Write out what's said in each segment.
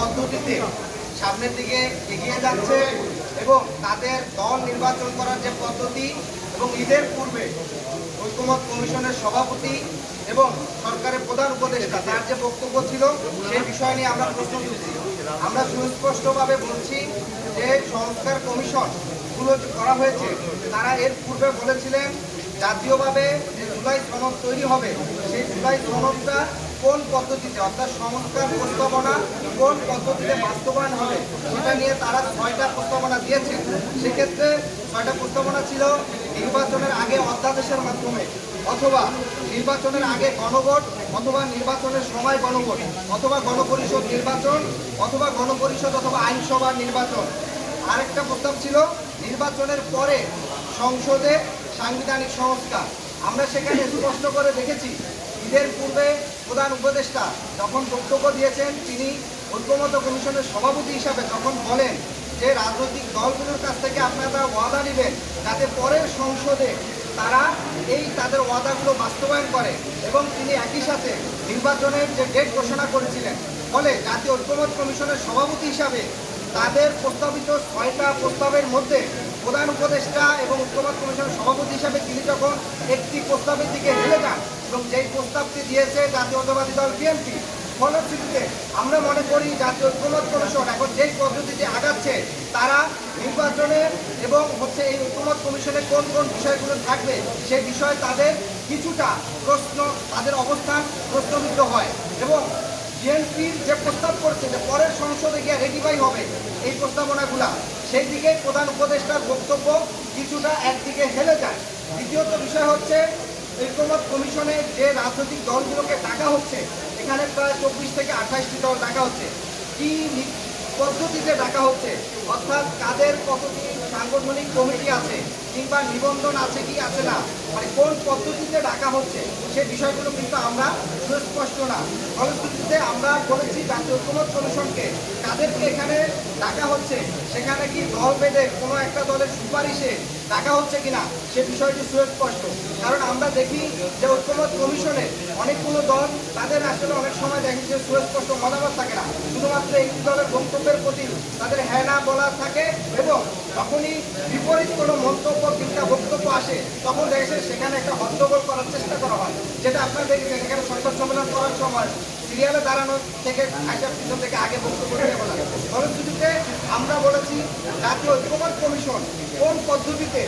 পদ্ধতিতে সামনের দিকে এগিয়ে যাচ্ছে এবং তাদের দল নির্বাচন করার যে পদ্ধতি এবং ঈদের পূর্বে ঐক্যমত কমিশনের সভাপতি এবং সরকারের প্রধান উপদেষ্টা তার যে বক্তব্য ছিল সেই বিষয় নিয়ে আমরা প্রশ্ন তুলছি। আমরা সুস্পষ্টভাবে বলছি যে সংস্কার কমিশনগুলো করা হয়েছে। তারা এর পূর্বে বলেছিলেন, জাতীয়ভাবে যে জুলাই সনদ তৈরি হবে, সেই জুলাই সনদটা কোন পদ্ধতিতে, অর্থাৎ সংস্কার প্রস্তাবনা কোন পদ্ধতিতে বাস্তবায়ন হবে, সেটা নিয়ে তারা ছয়টা প্রস্তাবনা দিয়েছে। সেক্ষেত্রে ছয়টা প্রস্তাবনা ছিল নির্বাচনের আগে অধ্যাদেশের মাধ্যমে, অথবা নির্বাচনের আগে গণভোট, অথবা নির্বাচনের সময় গণভোট, অথবা গণপরিষদ নির্বাচন, অথবা গণপরিষদ অথবা আইনসভা নির্বাচন। আরেকটা প্রস্তাব ছিল নির্বাচনের পরে সংসদে সাংবিধানিক সংস্কার। আমরা সেখানে স্পষ্ট করে দেখেছি, ঈদের পূর্বে প্রধান উপদেষ্টা যখন বক্তব্য দিয়েছেন, তিনি ঐক্যমত কমিশনের সভাপতি হিসাবে তখন বলেন যে রাজনৈতিক দলগুলোর কাছ থেকে আপনারা ওয়াদা নেবেন যাতে পরের সংসদে তারা এই তাদের ওয়াদাগুলো বাস্তবায়ন করে এবং তিনি একই সাথে নির্বাচনের যে ডেট ঘোষণা করেছিলেন, ফলে জাতীয় ঐক্যমত কমিশনের সভাপতি হিসাবে তাদের প্রস্তাবিত ছয়টা প্রস্তাবের মধ্যে প্রধান উপদেষ্টা এবং ঐক্যমত কমিশনের সভাপতি হিসাবে তিনি যখন একটি প্রস্তাবের দিকে হেলে যান এবং যেই প্রস্তাবটি দিয়েছে জাতীয়তাবাদী দল বিএনপি, ফলশ্রুতিতে আমরা মনে করি জাতীয় ঐক্যমত কমিশন এখন যেই পদ্ধতিতে আগাচ্ছে, তারা নির্বাচনের এবং হচ্ছে এই ঐক্যমত কমিশনে কোন কোন বিষয়গুলো থাকবে, সে বিষয়ে তাদের কিছুটা প্রশ্ন, তাদের অবস্থান প্রশ্নবিদ্ধ হয়। এবং বিএনপির যে প্রস্তাব করছে, যে পরের সংসদে হবে। এই প্রস্তাবনাগুলা। সেই দিকে প্রধান উপদেষ্টার বক্তব্য কিছুটা একদিকে হেলে যায়। দ্বিতীয়ত বিষয় হচ্ছে ঐক্যমত কমিশনে যে রাজনৈতিক দলগুলোকে ডাকা হচ্ছে, এখানে প্রায় চব্বিশ থেকে আঠাশটি দল ডাকা হচ্ছে। কি পদ্ধতিতে ডাকা হচ্ছে? অর্থাৎ কাদের কতটি সাংগঠনিক কমিটি আছে কিংবা নিবন্ধন আছে কি আছে না মানে কোন পদ্ধতিতে ডাকা হচ্ছে, সে বিষয়গুলো কিন্তু আমরা সুস্পষ্ট না। ফলশ্রুতিতে আমরা বলেছি জাতীয় ঐক্যমত কমিশনকে তাদেরকে এখানে ডাকা হচ্ছে, সেখানে কি দল বেঁধে কোনো একটা দলের সুপারিশে ডাকা হচ্ছে কিনা সে বিষয়টি সুস্পষ্ট কারণ আমরা দেখি যে ঐক্যমত কমিশনে অনেকগুলো দল তাদের আসলে অনেক সময় দেখি যে সুস্পষ্ট মতামত থাকে না। শুধুমাত্র একটি দলের বক্তব্যের প্রতি তাদের হ্যাঁ না বলা থাকে এবং যখনই বিপরীত কোনো মন্তব্য কিংবা বক্তব্য আসে, তখন দেখেছে সেখানে একটা হট্টগোল করার চেষ্টা করা হয়। যেটা আপনারা দেখেছেন, এখানে সংবাদ সম্মেলন করার সময় সিরিয়ালে দাঁড়ানো থেকে আইসার পিছন থেকে আগে বক্তব্য দিয়ে বলা। ফলশ্রুতিতে আমরা বলেছি জাতীয় ঐক্যমত কমিশন কোন পদ্ধতিতে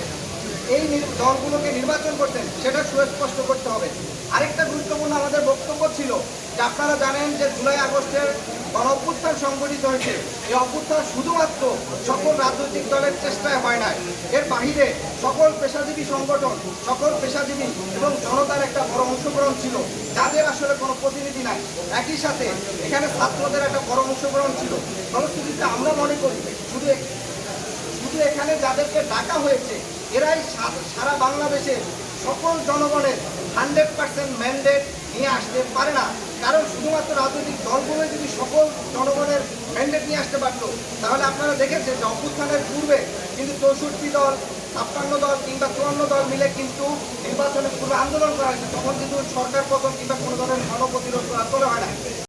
এই দলগুলোকে নির্বাচন করতেন সেটা সুস্পষ্ট করতে হবে। আরেকটা গুরুত্বপূর্ণ আমাদের বক্তব্য ছিল যে আপনারা জানেন যে জুলাই আগস্টের গণ অভ্যুত্থান সংগঠিত হয়েছে। এই অভ্যুত্থান শুধুমাত্র সকল রাজনৈতিক দলের চেষ্টায় হয় নাই। এর বাহিরে সকল পেশাজীবী সংগঠন, সকল পেশাজীবী এবং জনতার একটা বড় অংশগ্রহণ ছিল। যাদের আসলে কোনো প্রতিনিধি নাই। একই সাথে এখানে ছাত্রদের একটা বড় অংশগ্রহণ ছিল। ফলশ্রুতিতে আমরা মনে করি শুধু শুধু এখানে যাদেরকে ডাকা হয়েছে, এরাই সারা বাংলাদেশে সকল জনগণের হান্ড্রেড পার্সেন্ট ম্যান্ডেট নিয়ে আসতে পারে না। কারণ শুধুমাত্র রাজনৈতিক দলগুলো যদি সকল জনগণের ম্যান্ডেট নিয়ে আসতে পারতো, তাহলে আপনারা দেখেছেন যে অভ্যুত্থানের পূর্বে কিন্তু চৌষট্টি দল, ছাপ্পান্ন দল কিংবা চুয়ান্ন দল মিলে কিন্তু নির্বাচনের পূর্বে আন্দোলন করা হয়েছে। তখন কিন্তু সরকার পতন কিংবা কোনো ধরনের গণপ্রতিরোধ করা হয় না